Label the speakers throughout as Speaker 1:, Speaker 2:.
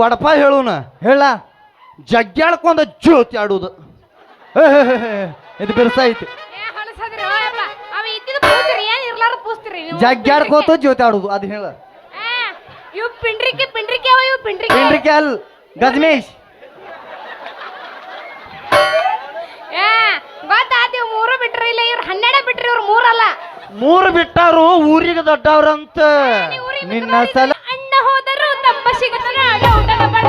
Speaker 1: ವಡಪ ಹೇಳುನ?
Speaker 2: ಹೇಳ.
Speaker 1: ಜಗ್ಗ್ಯಾಳ್ಕೊಂಡ ಜ್ಯೋತಿ ಆಡುದು.
Speaker 2: ಇದು ಬಿರ್ಸ ಐತಿ.
Speaker 3: ಏ ಹೊಲಸದ್ರಿ ಅವ ಇದ್ದಿದ್ದು ಪೂಸ್ತಿರಿ ಏನ್ ಇರ್ಲಾರ ಪೂಸ್ತಿರಿ ನೀವು?
Speaker 2: ಜಗ್ಗ್ಯಾಡ್ಕೋತ ಜ್ಯೋತಿ ಆಡುದು ಅದು ಹೇಳ.
Speaker 3: ಪಿಂಡ್ರಿಕೆ ಪಿಂಡ್ರಿಕೆ ಅವ ಇವ್ ಪಿಂಡ್ರಿಕೆ.
Speaker 2: ಏನ್ರಿ ಅಲ್ ಗಜ್ಮೇಶ್.
Speaker 3: ಮೂರು ಬಿಟ್ರಿ ಇಲ್ಲ ಇವ್ರು ಹನ್ನೆರಡ ಬಿಟ್ರಿ ಇವ್ರು ಮೂರಲ್ಲ
Speaker 1: ಮೂರು ಬಿಟ್ಟಾರು ಊರಿಗೆ ದೊಡ್ಡವ್ರಂತ.
Speaker 2: ನಿನ್ನ ಸಲ
Speaker 3: ಅಣ್ಣ ಹೋದರು. ತಮ್ಮ ಸಿಗತನ ಡೌಟನ ಬಡಬೇಡ ಡೌ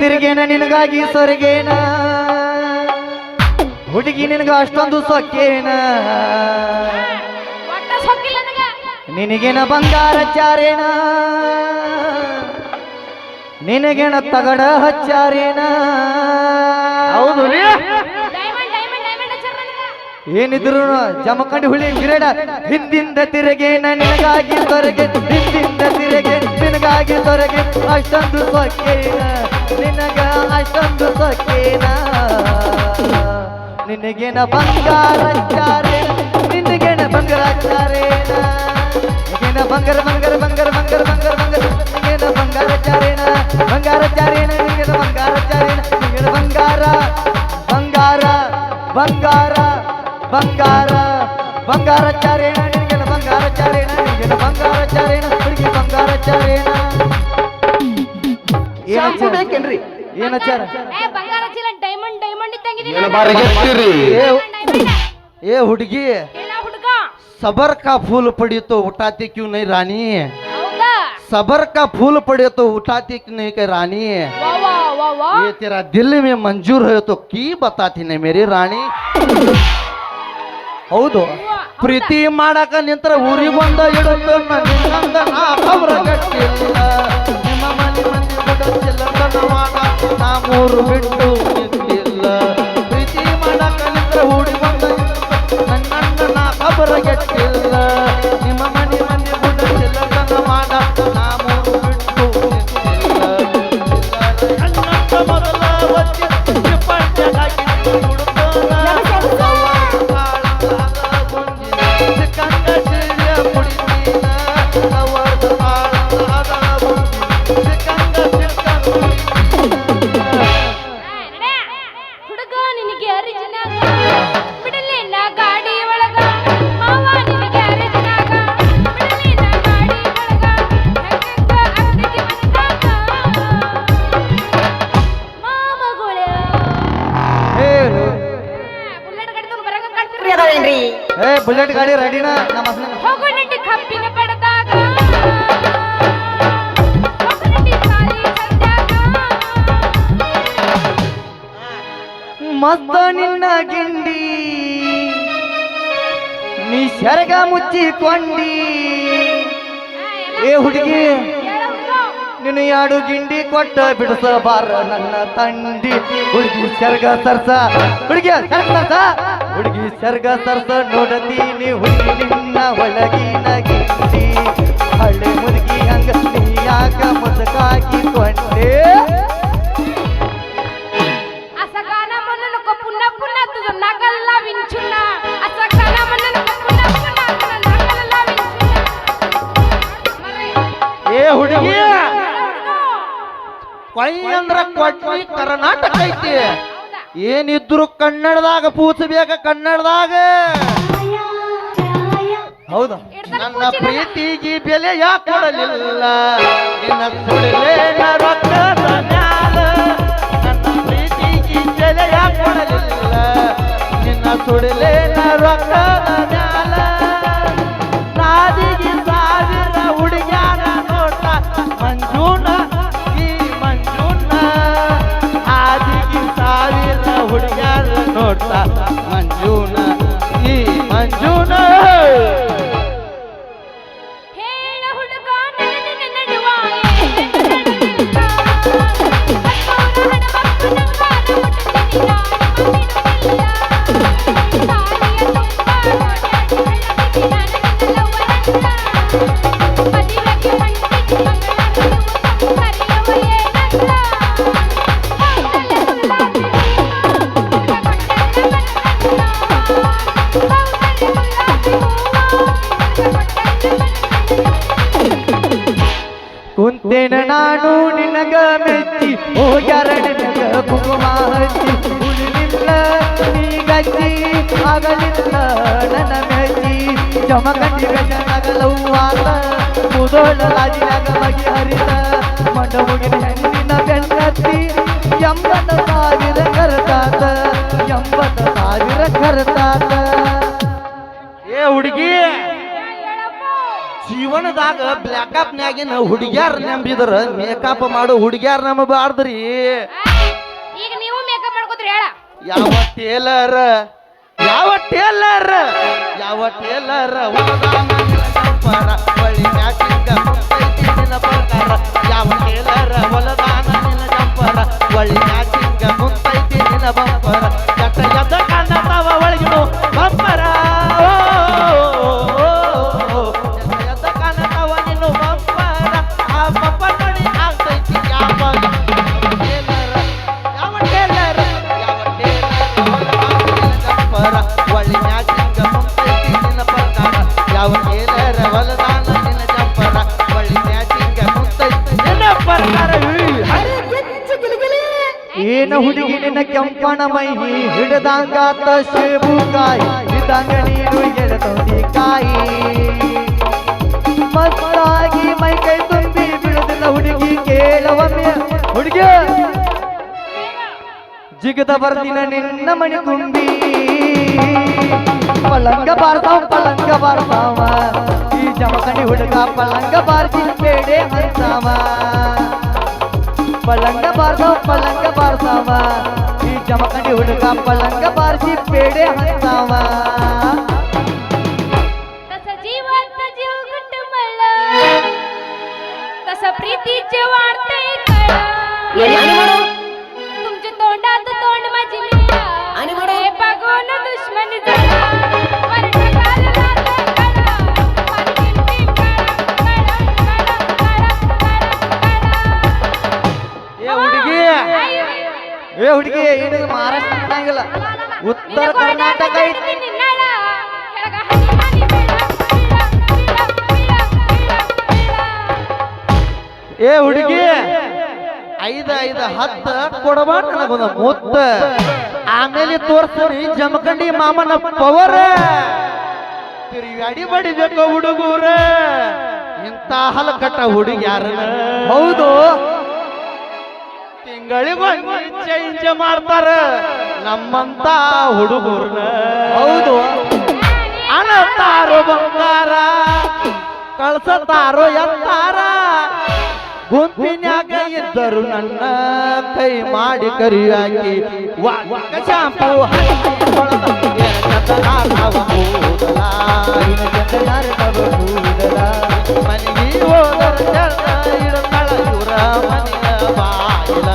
Speaker 2: ತಿರುಗೇನ ನಿನಗಾಗಿ ಸೊರಗೇನ? ಹುಡುಗಿ ನಿನಗ ಅಷ್ಟೊಂದು ಸೊಕ್ಕೇನ? ನಿನಗೇನ ಬಂಗಾರ ಚಾರೇನ? ನಿನಗೇನ ತಗಡ ಹಚ್ಚಾರೇನ?
Speaker 1: ಹೌದು
Speaker 2: ಏನಿದ್ರು ಜಮಕಂಡಿ ಹುಳಿ ಗಿರಡ ಹಿಂದಿಂದ ತಿರುಗೇನ ನಿನಗಾಗಿ ಸೊರಗೆ ಹಿಂದಿಂದ ತಿರುಗೆ ನಿನಗಾಗಿ ಸೊರಗೆ ಅಷ್ಟೊಂದು ಸೊಕ್ಕೇನ. ನಿನಗ ಅಷ್ಟೊಂದು ಸೊಕ್ಕೇನ? ನಿನಗೇನ ಬಂಗಾರಾಚಾರೇ ನಿನಗೇನ ಬಂಗಾರ ಚಾರೇನ ನಿನಗೇನ ಬಂಗಾರ ಬಂಗಾರ ಬಂಗಾರ ಬಂಗಾರ ಬಂಗಾರ ಬಂಗಾರ, ನಿನಗೇನ ಬಂಗಾರ ಚಾರೇನ ಬಂಗಾರ ಚಾರೇನ ನಿನಗೇನ ಬಂಗಾರ ಚಾರೇನ ನಿನಗೇನ ಬಂಗಾರ? ಬಂಗಾರ ಬಂಗಾರ ಬಂಗಾರ ಬಂಗಾರ ಚಾರೇಣ ನಿನಗೆಲ್ಲ ಬಂಗಾರ ಚಾರೇಣ ನಿನಗೆಲ್ಲ ಬಂಗಾರ ಚಾರೇಣ ಹುಡುಗಿ ಬಂಗಾರ ಚಾರೇಣ
Speaker 1: ಶಾಂಪು ಬೇಕೇನ್ರಿ
Speaker 2: ಏನಚ್ಚಾರ
Speaker 3: ಏ ಬಂಗಾರ ಚೀಲ ಡೈಮಂಡ್ ಡೈಮಂಡ್ ಇದ್ದಂಗಿದೀನಿ
Speaker 4: ಏನು ಬಾರಿಗೆಟ್ಟಿರಿ
Speaker 1: ಏ
Speaker 3: ಡೈಮಂಡ್
Speaker 1: ಏ ಹುಡುಗಿ
Speaker 3: ಏನ ಹುಡುಗ
Speaker 1: सबर का फूल पड़ी तो उठाती क्यों नहीं रानी
Speaker 3: ಹೌದಾ
Speaker 1: सबर का फूल पड़े तो उठाती क्यों नहीं के रानी
Speaker 3: ವಾ ವಾ ವಾ ವಾ
Speaker 1: ये तेरा दिल में मंजूर है तो की बताती नहीं मेरी रानी ಹೌದು ಪ್ರೀತಿ ಮಾಡಕ ನಿಂತರ ಊರಿಗೆ ಬಂದ ಇಡುತ್ತ ನಿನ್ನಂದ ನಾ ಅವರ ಗಟ್ಟಿಲ್ಲ ನಿಮ್ಮ ಮನೆ ಮಂದಿ ಬಿಡುತ್ತಿಲ್ಲ ಧನವಾದ ನಾ ಮೂರು ಬಿಟ್ಟು ನಿಂತಿಲ್ಲ ಪ್ರೀತಿ ಮಾಡಕ ನಿಂತರ ಊರಿಗೆ ಬಂದ ಇಡುತ್ತ ನಾ ಅವರ ಗಟ್ಟಿಲ್ಲ.
Speaker 3: ಬುಲೆಟ್ ಗಾಡಿ
Speaker 2: ರೆಡಿನಾ? ನಮ್ಮ ಹಸ್ನ
Speaker 3: ಹೋಗು ನಡಿ ಕಬ್ಬಿನ ಪಡೆದಾಗ ಹೋಗು ನಡಿ ಸಾಲಿ ಸಂತ್ಯಾಗ
Speaker 2: ಮಸ್ತ ನಿನ್ನ ಗಿಂಡಿ ನೀ ಸೆರಗ ಮುಚ್ಚಿಕೊಂಡಿ. ಏ ಹುಡುಗಿ ನಿನ್ನ ಯಾಡು ಗಿಂಡಿ ಕೊಟ್ಟ ಬಿಡಿಸಬಾರ ನನ್ನ ತಂಡಿ. ಹುಡುಗಿ ಸೆರಗ ಸರ್ಸ. ಹುಡುಗಿ ಸರ್ಸ. ಹುಡುಗಿ ಸೆರಗ ಸರ್ಸ ನೋಡತೀನಿ ಹುಡುಗಿ ನಿನ್ನ ಒಳಗಿನ ಗಿಂಡಿ ಹಳ್ಳಿ ಮುದುಗಿ ಹಂಗ ನೀ ಯಾಕ ಮುದುಕಾಗಿಕೊಂಡೆ
Speaker 3: ಅಸಗಾನ ಮನ್ನನ ಕೊಪ್ಪುನ ಪುನ ತುದ ನಗಲ್ಲ ವಿಂಚುನ. ಅಸಗಾನ ಮನ್ನನ ಕೊಪ್ಪುನ ಪುನ ತುದ ನಗಲ್ಲ ವಿಂಚುನ.
Speaker 1: ಏ ಹುಡುಗಿ! ಕೊಯ್ ಅಂದ್ರ ಕೊಟ್ಟಿ ಕರ್ನಾಟಕ ಐತಿ. ಏನಿದ್ರು ಕನ್ನಡದಾಗ ಪೂಸಬೇಕ ಕನ್ನಡದಾಗ.
Speaker 2: ಹೌದಾ.
Speaker 1: ನನ್ನ ಪ್ರೀತಿಗೆ ಬೆಲೆ ಯಾಕೆ ಕೊಡಲಿಲ್ಲ? ನಿನ್ನ ಸುಳಿಲೇನ ರಕ್ತದ
Speaker 3: ಬೆಲೆ ಕೊಡಲಿಲ್ಲ? ನಿನ್ನ ಹುಡುಗ್ಯಾನ ನೋಟ ಹತ್ತೋರ ಮಂಜುನ. ಈ ಮಂಜುನ. ಮತ್ತಿರುವುದಿಲ್ಲ.
Speaker 2: ಜಮಕಂಡಿ ಬೆನ್ನಗಲವ್ವಾತ ಮುದೋಳ ರಾಜಿನಾಗ ಬಗೆ ಹರಿತ ಮಂಡ ಹೆಣ್ಣಿನ ಬೆನ್ನತ್ತಿ ಎಂಬತ್ತ ಸಾವಿರ ಕರತಾತ ಎಂಬತ್ತ ಸಾವಿರ ಕರತಾತ
Speaker 1: ಏ ಹುಡುಗಿ ಜೀವನದಾಗ ಬ್ಲ್ಯಾಕಪ್ ನ್ಯಾಗಿನ ಹುಡುಗ್ಯಾರ ನಂಬಿದ್ರ ಮೇಕಪ್ ಮಾಡೋ ಹುಡುಗ್ಯಾರ ನಂಬಬಾರ್ದ್ರಿ.
Speaker 3: ಈಗ ನೀವು ಮೇಕಪ್ ಮಾಡ್ಕೋತೀರಿ ಹೇಳ.
Speaker 1: ಯಾವ ಟೇಲರ್ ಟೇಲರ್. ಯಾವ ಟೇಲರ್? ಪರ ಬಳಿ ಮ್ಯಾಚಿಂಗ ಮುಗ್ದೈತಿ ನಿನ್ನ ಪ್ರಕಾರ ಯಾವ ಟೇಲರ್ ಹೊಲದಾನ ನಿನ್ನ ಜಂಪರ ಬಳಿ ಯಾಕಿಂಗ ಮುಗ್ದೈತಿ ನಿನ್ನ ಬಂಪರ. ಕಟ್ಟ ಎದ್ದ
Speaker 2: ಹುಡುಗಿ ಮೈ ಕೆಂಪನ ಮೈಹಿ ಕಾಯಿ. ಸೇಬುಕಾಯಿ ನೀರು ಎಳೆದೊಂದಿ ಕಾಯಿ. ಮಸ್ತಾಗಿ ಮೈ ಕೈ ತುಂಬಿ ಬಿಡುದಿಲ್ಲ ಹುಡುಗಿ ಕೇಳವೊಮ್ಮೆ ಹುಡುಗಿ! ಜಿಗದ ಬರ್ದಿನ ನಿನ್ನ ಮಣಿ ತುಂಬಿ. ಪಲಂಗ ಬಾರ್ತಾವ ಪಲಂಗ ಬಾರ್ತಾವ ಈ ಜಮಕಣಿ ಹುಡುಗ ಪಲಂಗ ಬಾರ್ದಿ ಬೇಡೆ ಅಂತಾವ. ಪಲಂಗ ಬಾರ್ತಾವ ಪಲಂಗ ಬಾರ್ತಾವ चमक निवडका पलंग बारशी पेढे हसावा
Speaker 3: तसं जीवात जीव गुटमला तसं प्रीतीचे वाटते तुमच्या तोंडात तोंड माझी मिळा आणि
Speaker 1: म्हणे पागोन
Speaker 2: दुश्मन ए हुडगी ಮಹಾರಾಷ್ಟ್ರ ಉತ್ತರ ಕರ್ನಾಟಕ ಐತಿ
Speaker 1: ಏ ಹುಡುಗಿ ಐದ ಐದ ಹತ್ತ ಕೊಡಬಾರ ಮುತ್ತ ಆಮೇಲೆ ತೋರ್ಸ್ರಿ ಜಮಖಂಡಿ ಮಾಮನ ಪವರ್ ಅಡಿ ಬಡಿಬೇಕು ಹುಡುಗೂರ ಇಂಥ ಹಲಕಟ್ಟ ಹುಡುಗ್ಯಾರ
Speaker 2: ಹೌದು
Speaker 1: ತಿಂಗಳಿಗೊಂದು ಚೇಂಜ್ ಮಾಡ್ತಾರ. ನಮ್ಮಂತ ಹುಡುಗರ್ನ.
Speaker 2: ಹೌದು.
Speaker 1: ಅನತಾರೋ ಬಂಗಾರ ಕಳ್ಸತಾರೋ ಎತ್ತಾರ. ಗುಂಪಿನ್ಯಾಗ ಇದ್ದರು ನನ್ನ ಕೈ ಮಾಡಿ ಕರಿಯಾಗಿ ಶಾಂಪು ಮನೆಗೆ ಹೋದ ಇರುತ್ತಾಳ ಇವರ ಮನೆಯ ಬಾಗಿಲ.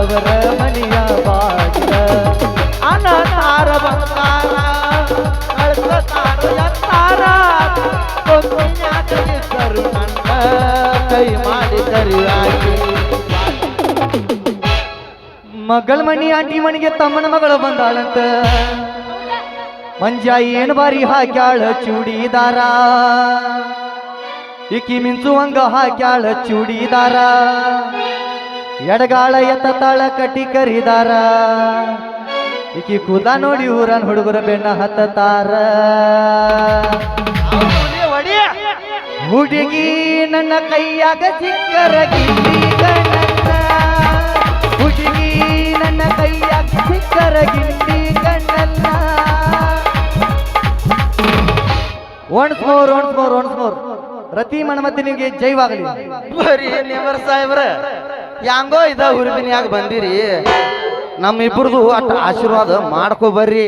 Speaker 2: ಅವರ ಮನೆಯ ಬಾಗಿಲ.
Speaker 1: ಅನತಾರ ಬಂಗಾರ ಕಳ್ಸತಾರ ಎತ್ತಾರ ಗುಂಪಿನ್ಯಾಗ ಇದ್ದರು ನನ್ನ ಕೈ ಮಾಡಿ ಕರಿಯಾಗಿ
Speaker 2: ಮಗಳ ಮನಿ ಆಂಟಿ ಮನಿಗೆ ತಮ್ಮನ ಮಗಳು ಬಂದಾಳಂತ. ಮಂಜ ಏನ್ ಬಾರಿ ಹಾಕ್ಯಾಳ ಚೂಡಿದಾರ. ಇಕ್ಕಿ ಮಿಂಚುವಂಗ ಹಾಕ್ಯಾಳ ಚೂಡಿದಾರ. ಎಡಗಾಳ ಎತ್ತ ತಾಳ ಕಟ್ಟಿ ಕರಿದಾರ. ಈಕಿ ಕೂದ ನೋಡಿ ಊರನ್ ಹುಡುಗರ ಬೆನ್ನ ಹತ್ತತಾರ. ಹುಡುಗಿ ನನ್ನ ಕೈಯಾಗ ಕಣ್ಣನ್ನ ಹುಡುಗಿ ನನ್ನ ಕೈಯಾಗ ಚಿಕ್ಕರ ಗಿಂಡಿ ಕಣ್ಣನ್ನ once more once more once more ರತಿ ಮಣಮತಿ ನಿಮಗೆ ಜೈವಾಗಲಿ
Speaker 1: ಸಾಹೇಬ್ರ. ಯಾಂಗೋ ಇದ ಹುರುಬಿನ್ಯಾಗ ಬಂದಿರಿ? ನಮ್ಮ ಇಬ್ಬರದು ಅಟ್ಟ ಆಶೀರ್ವಾದ ಮಾಡ್ಕೋ ಬರ್ರಿ.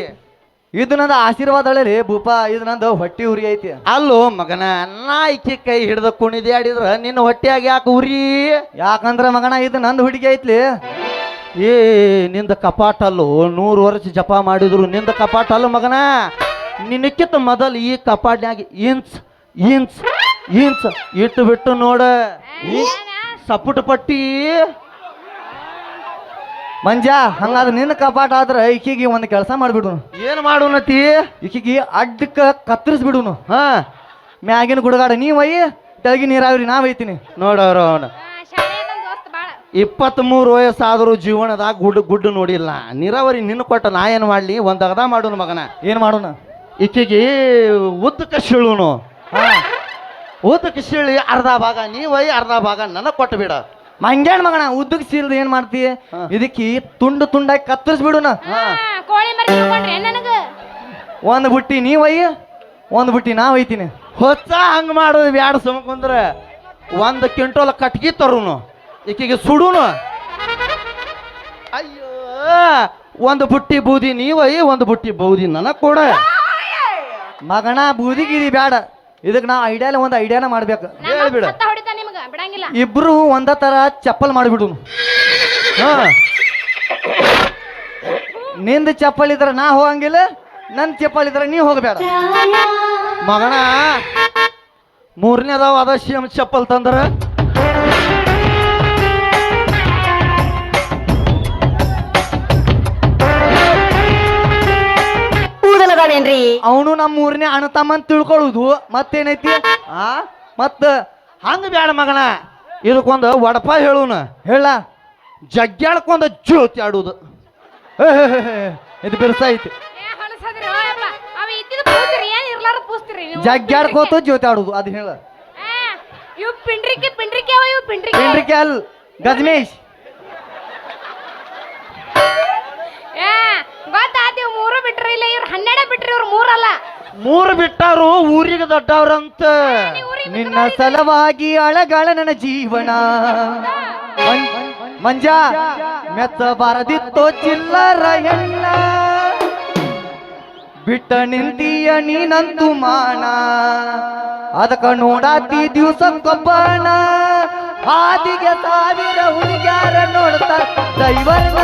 Speaker 2: ಇದು ನಂದ ಆಶೀರ್ವಾದ ಹೇಳಿ ಭೂಪ, ಇದು ನಂದು ಹೊಟ್ಟಿ ಉರಿ ಐತಿ.
Speaker 1: ಅಲ್ಲೋ ಮಗನ, ನಾ ಇಕ್ಕಿ ಕೈ ಹಿಡ್ದ ಕುಣಿದೆ ಆಡಿದ್ರ ನಿನ್ನ ಹೊಟ್ಟೆಯಾಗ ಯಾಕೆ ಉರಿ?
Speaker 2: ಯಾಕಂದ್ರ ಮಗನ, ಇದು ನಂದು ಹುಡುಗಿ ಐತ್ಲಿ.
Speaker 1: ಏ, ನಿಂದ ಕಪಾಟಲ್ಲು, ನೂರು ವರ್ಷ ಜಪ ಮಾಡಿದ್ರು, ನಿಂದ ಕಪಾಟಲ್ಲು ಮಗನ? ನಿನಕ್ಕಿಂತ ಮೊದಲು ಈ ಕಪಾಟ್ನ್ಯಾಗ ಇಂಚ್ ಇಂಚ್ ಇಂಚ್ ಇಟ್ಟು ಬಿಟ್ಟು ನೋಡ ಸಪುಟ ಪಟ್ಟಿ.
Speaker 2: ಮಂಜ ಹಂಗಾದ್ರೆ ನಿನ್ನ ಕಪಾಟ ಆದ್ರೆ ಈಕಿಗೆ ಒಂದು ಕೆಲಸ ಮಾಡ್ಬಿಡು
Speaker 1: ಏನು ಮಾಡುನತಿ
Speaker 2: ಈಕಿಗೆ ಅಡ್ಡಕ್ಕ ಕತ್ತರಿಸ್ಬಿಡುನು.
Speaker 1: ಹಾ.
Speaker 2: ಮ್ಯಾಗಿನ ಗುಡಗಾಡ ನೀವ್ ಒಯ್ಯಿ ತೆಳಗಿ ನೀರಾವರಿ ನಾವ್ ಐತೀನಿ
Speaker 1: ನೋಡವ್ರ ಅವನ ಇಪ್ಪತ್ತ್ ಮೂರು ವಯಸ್ಸಾದರೂ ಜೀವನದಾಗ ಗುಡ್ ಗುಡ್ಡು ನೋಡಿಲ್ಲ. ನೀರಾವರಿ ನಿನ್ನ ಕೊಟ್ಟ ನಾ ಏನು ಮಾಡಲಿ? ಒಂದು ಅಗದ ಮಾಡೋನು ಮಗನ.
Speaker 2: ಏನು ಮಾಡೋಣ
Speaker 1: ಈಕಿಗೆ ಉದ್ದಕ್ಕೆ ಶಿಳುನು.
Speaker 2: ಹಾ.
Speaker 1: ಉದ್ದಕ್ಕೆ ಸೀಳಿ ಅರ್ಧ ಭಾಗ ನೀವೈ ಅರ್ಧ ಭಾಗ ನನಗೆ ಕೊಟ್ಟು ಬಿಡ.
Speaker 2: ಮಂಗ್ಯಾಣ ಮಗಣ ಉದ್ದಕ್ಕೆ ಸೀಲ್ದ ಏನ್ ಮಾಡ್ತಿ. ಇದಕ್ಕೆ ತುಂಡು ತುಂಡಾಗಿ ಕತ್ತರಿಸ್ಬಿಡುನ.
Speaker 3: ಕೋಳಿ ಮರಿ ತಿಳ್ಕೊಂಡ್ರೆ ನನಗ.
Speaker 2: ಒಂದ್ ಬುಟ್ಟಿ ನೀವ್ ಒಯ್ಯ ಒಂದ್ ಬುಟ್ಟಿ ನಾವ್ ಒಯ್ತೀನಿ.
Speaker 1: ಹೊಸ ಹಂಗ ಮಾಡೋದು ಬ್ಯಾಡ ಸುಮ್ಕುಂದ್ರ ಒಂದು ಕ್ವಿಂಟೋಲ್ ಕಟ್ಗಿ ತರುನು ಈಕೆಗೆ ಸುಡುನು. ಅಯ್ಯೋ ಒಂದು ಬುಟ್ಟಿ ಬೂದಿ ನೀವೈ ಒಂದು ಬುಟ್ಟಿ ಬೂದಿ ನನಗೆ ಕೊಡ.
Speaker 2: ಮಗಣ ಬೂದಿಗಿರಿ ಬ್ಯಾಡ. ಇದಕ್ಕೆ ನಾ ಐಡಿಯಾಲ ಒಂದು ಐಡಿಯಾನ ಮಾಡ್ಬೇಕು.
Speaker 1: ಹೇಳ್ಬಿಡ.
Speaker 3: ಸತ್ತ ಹೊಡಿತ ನಿಮಗ ಬಿಡಂಗಿಲ್ಲ.
Speaker 2: ಇಬ್ರು ಒಂದ ತರ ಚಪ್ಪಲ್ ಮಾಡಿಬಿಡು
Speaker 1: ಹಾ.
Speaker 2: ನಿಂದ ಚಪ್ಪಲ್ ಇದ್ರ ನಾ ಹೋಗಂಗಿಲ್ಲ ನನ್ ಚಪ್ಪಲ್ ಇದ್ರ ನೀ ಹೋಗಬೇಡ.
Speaker 1: ಮಗನ ಮೂರನೇದಾವ ಅದ ಶಿಮ್ ಚಪ್ಪಲ್ ತಂದ್ರ.
Speaker 2: ಅವನು ಅಣತಮ್ಮ ಅಣ್ಣ ತಮ್ಮನ್ ತಿಳ್ಕೊಳ್ಳುದು ಮತ್ತೇನೈತಿ? ಆ? ಮತ್ತ
Speaker 1: ಹಂಗ ಬ್ಯಾಡ ಮಗನ. ಇದಕ್ಕೊಂದು ವಡಪ ಹೇಳುನ.
Speaker 2: ಹೇಳ.
Speaker 1: ಜಗ್ಗ್ಯಾಡ್ಕೊಂದ ಜ್ಯೋತಿ ಆಡುದು.
Speaker 2: ಇದು
Speaker 3: ಬಿರ್ಸ ಐತಿ.
Speaker 2: ಜಗ್ಗ್ಯಾಡ್ಕೋತ ಜ್ಯೋತಿ ಆಡುದು ಅದು ಹೇಳ.
Speaker 3: ಇವ್ ಪಿಂಡ್ರಿಕೆ ಪಿಂಡ್ರಿಕೆ ಅವ ಇವ್ ಪಿಂಡ್ರಿಕೆ.
Speaker 2: ಏನ್ರಿಕೆ ಅಲ್ ಗಜ್ಮೇಶ್.
Speaker 3: ಮೂರು
Speaker 1: ಬಿಟ್ಟಾರು ಊರಿಗೆ ದೊಡ್ಡವ್ರಂತ.
Speaker 2: ನಿನ್ನ ಸಲವಾಗಿ ಅಳಗಳ ನನ್ನ ಜೀವನ. ಮಂಜ, ಮೆತ್ತ ಬಾರದಿತ್ತೋ ಚಿಲ್ಲರ ಎಣ್ಣ ಬಿಟ್ಟ ನಿಂತೀಯ ನೀನಂತು ಮಾನ. ಅದಕ್ಕ ನೋಡಾತಿ ದಿವ್ಸಕ್ಕೊಬ್ಬನ. ಹಾದಿಗೆ ಸಾವಿರ ಹುಡುಗ್ಯಾರ ನೋಡ್ತಾರ ದೈವರ್ಣ,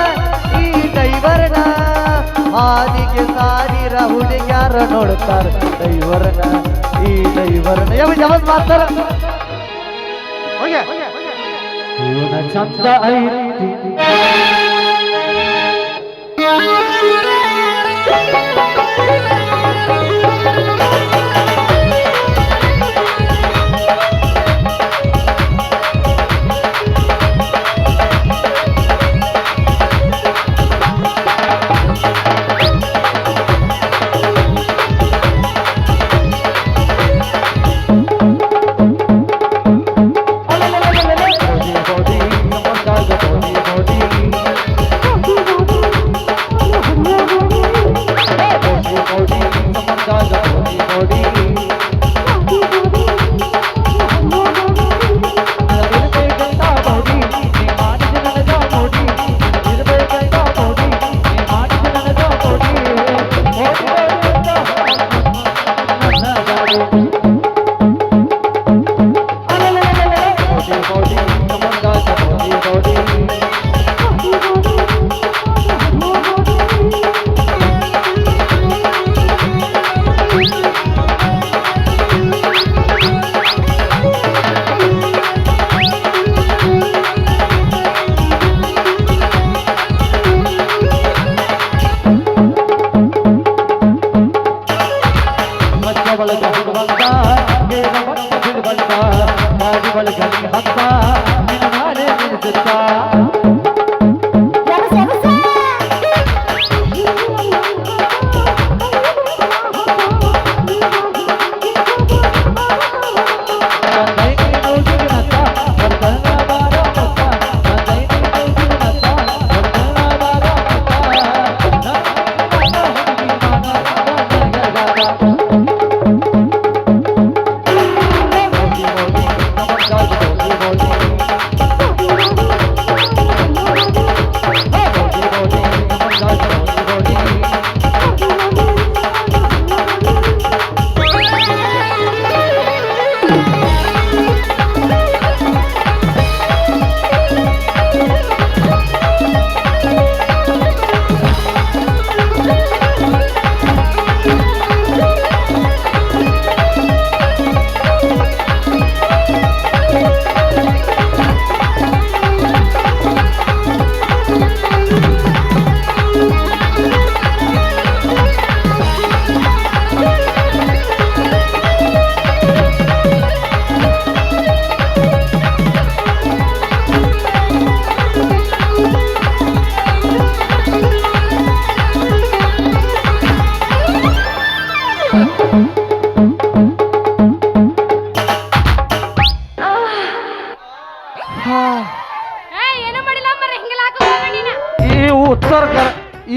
Speaker 2: ಈ ದೈವರ್ಣ. ಹಾದಿಗೆ ಸಾವಿರ ಹುಡುಗ್ಯಾರ ನೋಡುತ್ತಾರೆ ದೈವರನ ಈ ದೈವರನ ಯಾವ ಜಮತ್ ಮಾಡ್ತಾರ ಇವನ ಚಂದ ಐತಿ Thank you.
Speaker 1: बल गल बल बल बल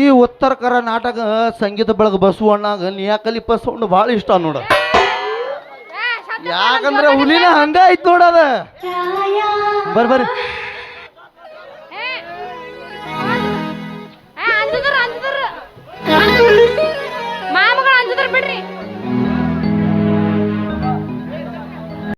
Speaker 1: ಈ ಉತ್ತರ ಕರ್ನಾಟಕ ಸಂಗೀತ ಬಳಗ ಬಸವಣ್ಣಾಗ ನಿಯಾಕಲಿ ಬಸವಣ್ಣ ಭಾಳ ಇಷ್ಟ ನೋಡ. ಯಾಕಂದ್ರೆ ಹುಲಿನ ಹಂಗ ಐತ್ ನೋಡದ
Speaker 2: ಬರ್ ಬರ್ರಿ ಮಾಮಗಳು ಅಂಜದ್ರ ಬಿಡ್ರಿ.